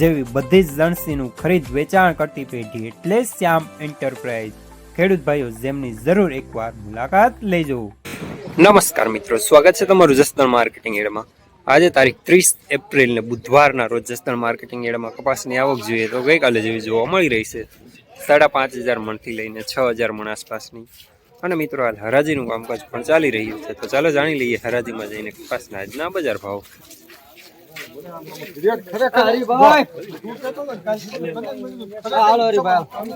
જેવી બધી જ લણસીનું ખરીદ વેચાણ કરતી પેઢી એટલે શ્યામ એન્ટરપ્રાઇઝ. ખેડૂત ભાઈઓ, જેમની જરૂર એકવાર મુલાકાત લેજો. નમસ્કાર મિત્રો, સ્વાગત છે તમારું જસદણ માર્કેટિંગ એડમાં. આજે તારીખ ત્રીસ એપ્રિલ ને બુધવારના રોજ જસદણ માર્કેટિંગ એડમાં કપાસની આવક જોઈએ તો ગઈકાલે જેવી જોવા મળી રહી છે. સાડા પાંચ હજાર મણથી લઈને છ હજાર મણ આસપાસની. અને મિત્રો, હાલ હરાજીનું કામકાજ પણ ચાલી રહ્યું છે. તો ચાલો જાણી લઈએ હરાજીમાં જઈને કપાસના આજના બજાર ભાવ. પંદરસો ને અડતાલીસ રૂપિયા સુપરમાલ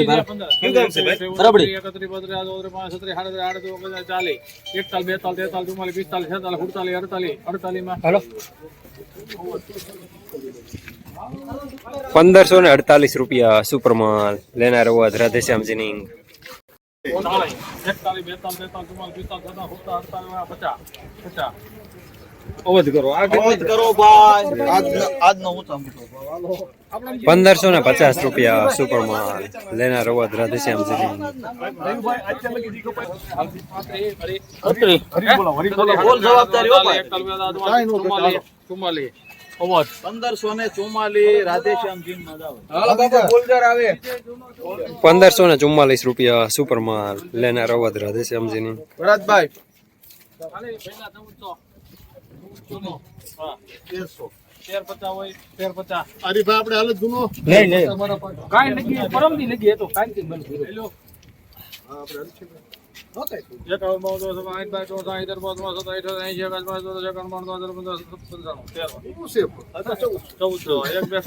લેનાર અડતાલીસ રાધેશ્યામજીની અવધ કરો ને અડતાલીસ રૂપિયા સુપર માલ આજનો રાધેશ્યામ જીનિંગ પંદરસો ને પચાસ રૂપિયા સુપરમાલ લેનાર અવાજ રાધેશ્યામજીની. બોલ હો પંદરસો ને ચુમ્માલીસ રાધેશ્યામજી પંદરસો ને ચુમ્માલીસ રૂપિયા લેનાર ભરતભાઈ તેર પચાસ હોય તેર પચાસ. હરીફા આપણે કાંઈ નથી પરમ દી લગી હતો કાંઈ નથી બંધ હેલો એક હવે બહુ દોસ્ત આઠ બાય ચોસઠ આઠ દર પાંચ સત્તર અઠાર એંશી એકાદ પાંચ દોસ્ત એકાવન બાવન ત્રણ પંદર પંચાણું તેર ચૌદસો એક બે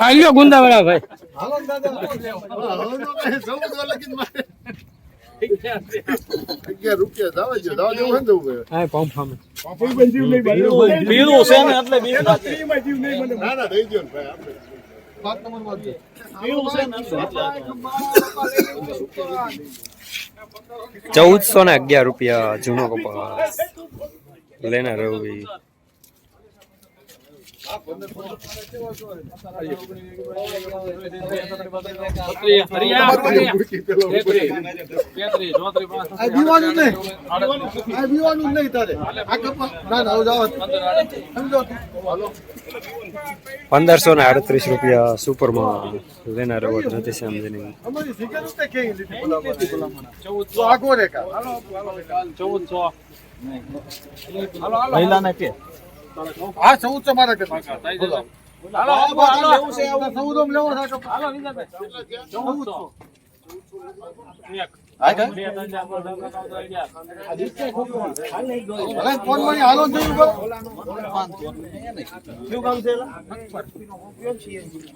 આલ્યો ગુંદાવાળા ભાઈ પીળું છે ને એટલે બીક ના ના દઈ દો ભાઈ આપણે. નંબર ચૌદસો ને અગિયાર રૂપિયા જૂનો કપાસ લેનાર રવિ દીવાનું નહીં તારે પંદરસો ને આડત્રીસ રૂપિયા સુપરમાલ લેનાર અવાજ રાધેશ્યામજીની અમારી સિગરેટ તે લીધી આગો રે કા મહિલાને કે? આ ચૌદ મારા કે ચૌદ લેવો ચૌદસો હા?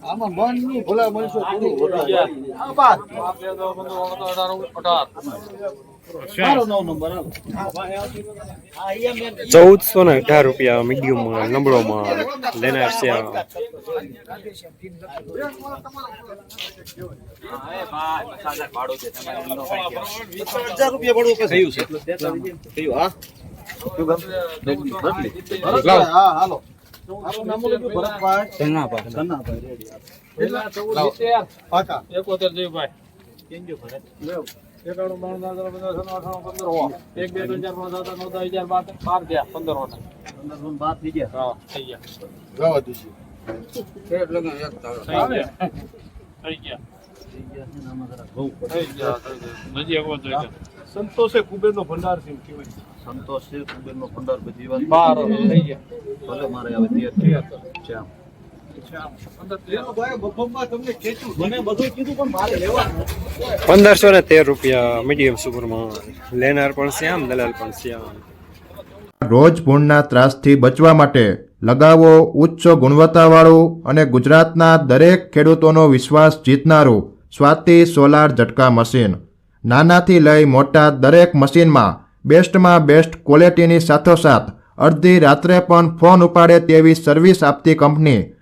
આમાં મનની ભલા મનસો અઢાર ચૌદસો ને અઢાર રૂપિયા મીડિયમ માલ નબળો માલ લેનાર છે એકોતેર જયભાઈ. એકાણું બાણું દાદા પંદર અઠાણું પંદર હો એક બે ચાર પાંચ સાત નવ દસ બાર બાર થયા પંદર હો પંદર બાર થઈ ગયા. હા થઈ ગયા. ને સંતોષે કુબેર નો ભંડાર છે સંતોષ છે કુબેરનો ભંડાર બધી વાત. થઈ ગયા. ભલે મારે આવે તેર પંદરસો ને તેર રૂપિયા મીડિયમ સુપરમાલ લેનાર પણ શ્યામ, દલાલ પણ શ્યામ. રોજ ભૂણના ત્રાસથી બચવા માટે લગાવો ઉચ્ચ ગુણવત્તાવાળું અને ગુજરાતના દરેક ખેડૂતોનો વિશ્વાસ જીતનારું સ્વાતિ સોલાર ઝટકા મશીન. નાનાથી લઈ મોટા દરેક મશીનમાં બેસ્ટમાં બેસ્ટ ક્વોલિટીની સાથોસાથ અડધી રાત્રે પણ ફોન ઉપાડે તેવી સર્વિસ આપતી કંપની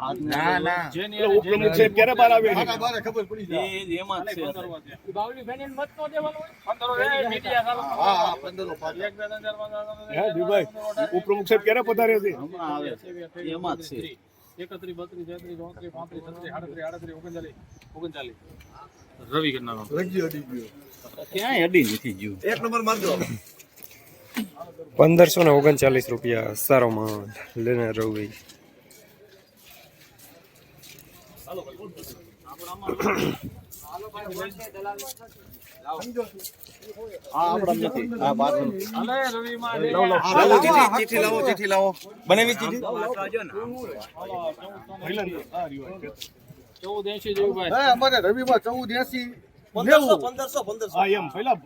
ને? ના, ના. જેની એને જેની આના બારે ખબર પડી જાય. એ એમાં જ છે પંદર હો છે. બાવલી ફેની મત નો દેવાનો હોય? પંદર હો એ મીડિયા ચાલો. હા, હા, પંદરો પાંચ. એક બે ત્રણ ચાર પાંચ છ સાત હે, દીપભાઈ, ઉપપ્રમુખ સાહેબ ક્યારે પધારે છે હમણાં આવે છે એમાં જ છે એકત્રીસ બત્રીસ તેત્રીસ ચોત્રીસ પાંત્રીસ છત્રીસ આડત્રીસ આડત્રીસ ઓગણચાલીસ ઓગણચાલીસ રવિ કરનારો રંગજી અડી ગયો. ક્યાંય અડી નથી ગયું એક નંબર મારજો પંદરસો ને ઓગણચાલીસ રૂપિયા સારો માં લેને રવિ આ આપણા નથી આ બાર હાલે રવિ માં લાવો ચીઠી ચીઠી લાવો ચીઠી લાવો બનાવી ચીઠી ચૌદ એસી જેવું અમારે રવિમાં ચૌદ એસી પંદરસો પંદરસો એમ પહેલા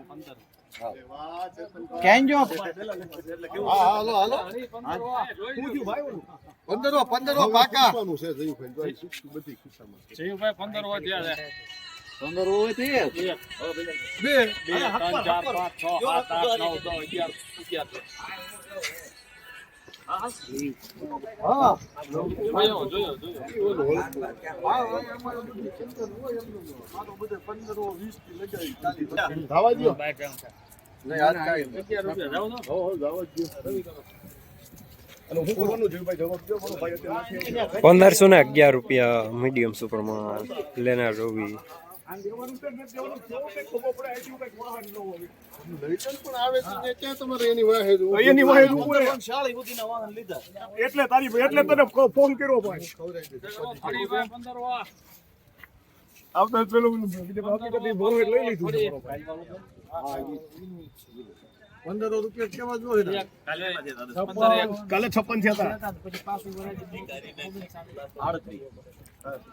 ક્યાં જો હાલો, હાલો. પંદરો પંદરો પાકા જયુભાઈ પંદર થયા પંદર હોય તે બે બે ત્રણ ચાર પાંચ છ સાત આઠ નવ દસ અગિયાર અગિયાર પંદરસો ને અગિયાર રૂપિયા મીડિયમ સુપર લેનાર લેના રવિ લઈટન પણ આવે છે ને ક્યાં તમારે એની વાહે એની વાહે જ ઊભું રહે. શાળી બુદ્ધિના વાહન લીધા. એટલે તારી એટલે તને ફોન કર્યો આવતા પેલું લઈ લીધું પંદરો રૂપિયા કેવા ને? કાલે છપ્પન. થયા હતા આડત્રીસ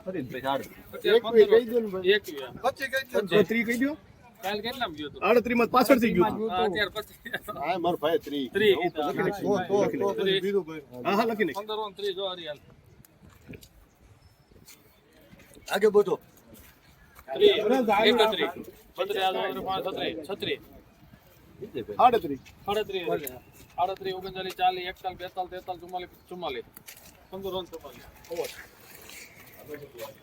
ફરી પછી આડત્રીસ એક વી કહી દો ને ભાઈ. એક વી. પચી કહી દો ને. તો ત્રી કહી દો. કાલ કેટલામાં ગયો તો આડત્રીસમાં પાછળ થઈ ગયું હતું. હા, અત્યારે પચીસ હા, મારો ભાઈ ત્રી. ત્રીસ તો તો તો પછી બીજું ભાઈ. હા હા લખી નાખ. પંદર હો ને ત્રીસ જો હરિયાલ આગે બોલો ત્રીસ. એકત્રીસ. બત્રીસ આડત્રીસ પાંચ છત્રીસ છત્રીસ. આડત્રીસ સાડત્રીસ આડત્રીસ ઓગણચાલીસ ચાલીસ એકતાલીસ બેતાલીસ તેતાલીસ ચુમ્માલીસ ચુમ્માલીસ. પંદર ચુમ્માલીસ.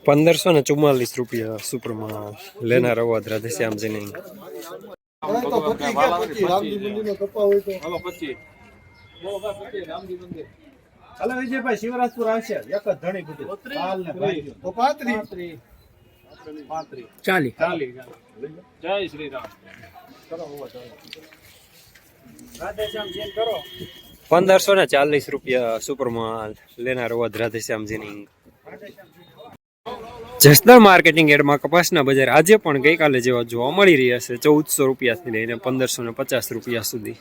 પંદરસો ને ચુમ્માલીસ રૂપિયા સુપર માલ લેનાર અવાજ રાધેશ્યામજીની. હાલો વિજયભાઈ શિવરાજપુર આવશે. એક જ ધણી બધું. પાંત્રીસ. પાંત્રીસ. ચાલી જય શ્રી રામ. પંદરસો ને ચાલીસ રૂપિયા સુપર માલ. લેનાર અવાજ રાધેશ્યામજીની જસદણ માર્કેટિંગ એડમાં કપાસના બજાર આજે પણ ગઈકાલે જેવા જોવા મળી રહ્યા છે. ચૌદસો રૂપિયાથી લઈને પંદરસો ને પચાસ રૂપિયા સુધી.